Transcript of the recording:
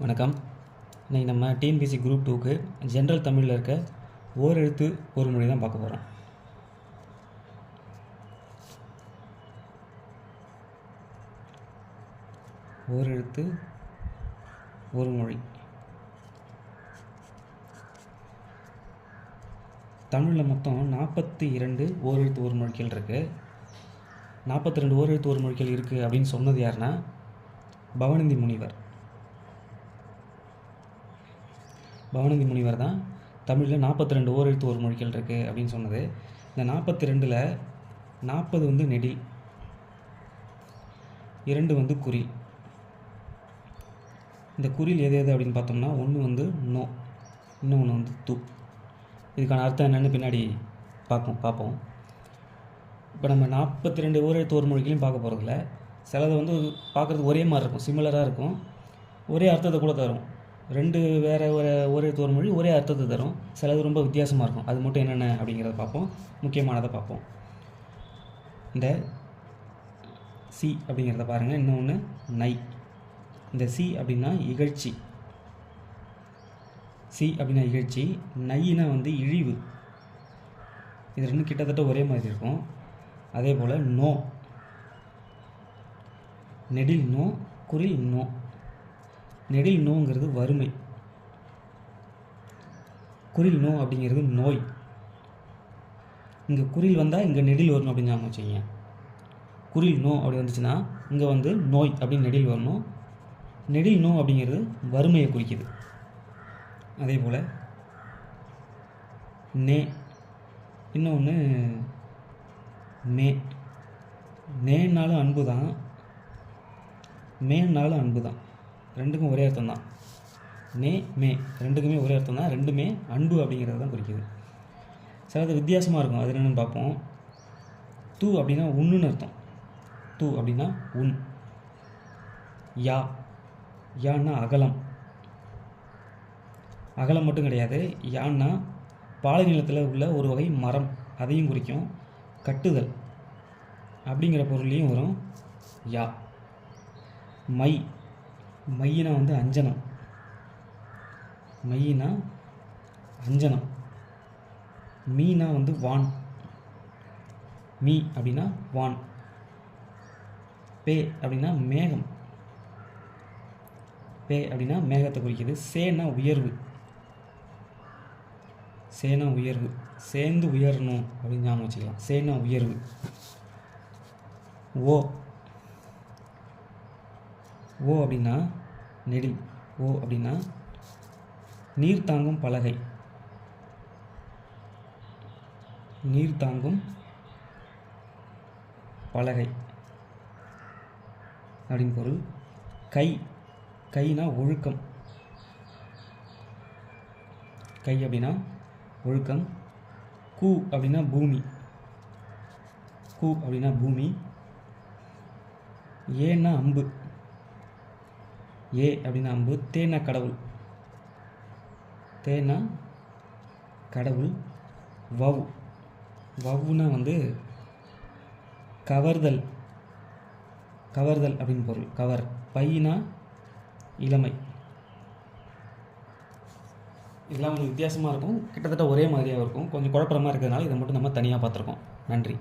வணக்கம். இன்றைக்கி நம்ம டிஎன்பிசி குரூப் டூக்கு ஜென்ரல் தமிழில் இருக்க ஓர் எழுத்து ஒரு மொழி தான் பார்க்க போகிறோம் ஓர் எழுத்து ஒரு மொழி. தமிழில் மொத்தம் நாற்பத்தி இரண்டு ஓர் எழுத்து ஒரு மொழிகள் இருக்குது நாற்பத்தி ரெண்டு ஓர் எழுத்து ஒரு மொழிகள் இருக்குது அப்படின்னு சொன்னது யாருன்னா பவனந்தி முனிவர். பவனந்தி முனிவர் தான். தமிழில் நாற்பத்தி ரெண்டு ஓர் எழுத்து ஒரு மொழிகள் இருக்குது அப்படின்னு சொன்னது. இந்த நாற்பத்தி ரெண்டில் நாற்பது வந்து நெடில் இரண்டு வந்து குறி. இந்த குறில் எது எது அப்படின்னு பார்த்தோம்னா ஒன்று வந்து நோ இன்னொன்று வந்து து. இதுக்கான அர்த்தம் என்னென்னு பின்னாடி பார்ப்போம் பார்ப்போம். இப்போ நம்ம நாற்பத்தி ரெண்டு ஓர் எழுத்து ஒரு மொழிகளையும் பார்க்க போகிறதில்ல சிலது வந்து பார்க்குறது ஒரே மாதிரி இருக்கும் சிமிலராக இருக்கும். ஒரே அர்த்தத்தை கூட தரும். ரெண்டு வேறு ஒரு ஒரே ஒரு மொழி ஒரே அர்த்தத்தை தரும். சிலது ரொம்ப வித்தியாசமாக இருக்கும். அது மட்டும் என்னென்ன அப்படிங்கிறத பார்ப்போம். முக்கியமானதை பார்ப்போம். இந்த சி அப்படிங்கிறத பாருங்கள் இன்னொன்று நை. இந்த சி அப்படின்னா இகழ்ச்சி. சி அப்படின்னா இகழ்ச்சி. நையினா வந்து இழிவு. இது ரெண்டும் கிட்டத்தட்ட ஒரே மாதிரி இருக்கும். அதே போல் நோ. நெடில் நோ குரில் நோ. நெடில் நோங்கிறது வறுமை. குறில் நோ அப்படிங்கிறது நோய். இங்கே குரில் வந்தால் இங்கே நெடில் வரணும் அப்படின்னு ஞாபகம் வச்சுக்கோங்க. குறில் நோ அப்படி வந்துச்சுன்னா இங்கே வந்து நோய் அப்படின்னு நெடில் வரணும். நெடில் நோ அப்படிங்கிறது வறுமையை குறிக்குது. அதே போல் நே இன்னொன்று மே. நேனாலும் அன்பு தான் மேனாலும் அன்பு தான் ரெண்டுக்கும் ஒரே அர்த்தம் தான் நே மே ரெண்டுக்குமே ஒரே அர்த்தம் தான் ரெண்டுமே அன்பு அப்படிங்கிறது தான் குறிக்குது. சிலது வித்தியாசமாக இருக்கும். அது என்னென்னு பார்ப்போம். தூ அப்படின்னா உண்ணுன்னு அர்த்தம். தூ அப்படின்னா உன் யா. யான்னா அகலம். அகலம் மட்டும் கிடையாது. யான்னா பாலை நிலத்தில் உள்ள ஒரு வகை மரம். அதையும் குறிக்கும். கட்டுதல். அப்படிங்கிற பொருளையும் வரும். யா. மை. மையினா வந்து அஞ்சனம். மையினா அஞ்சனம். மீனா வந்து வான். மீ அப்படின்னா வான். பே அப்படின்னா மேகம். பே அப்படின்னா மேகத்தை குறிக்கிறது சேனா உயர்வு. சேனா உயர்வு. சேர்ந்து உயரணும் அப்படின்னு ஞாபகம் வச்சுக்கலாம். சேனா உயர்வு. ஓ ஓ அப்படின்னா நெடில். ஓ அப்படின்னா நீர் தாங்கும் பலகை. நீர் தாங்கும் பலகை. அப்படின்னு பொருள். கை. கைனா ஒழுக்கம். கை அப்படின்னா ஒழுக்கம். கூ அப்படின்னா பூமி. கூ அப்படின்னா பூமி. ஏன்னா அம்பு. ஏ அப்படின்னா அம்பு. தேனா கடவுள். தேனா கடவுள். வவ். வவ்னா வந்து கவர்தல். கவர்தல் அப்படின்னு பொருள். கவர். பையினா இளமை. இதெல்லாம் கொஞ்சம் வித்தியாசமாக இருக்கும். கிட்டத்தட்ட ஒரே மாதிரியாக இருக்கும். கொஞ்சம் குழப்பமாக இருக்கிறதுனால இதை மட்டும் நம்ம தனியாக பார்த்துருக்கோம். நன்றி.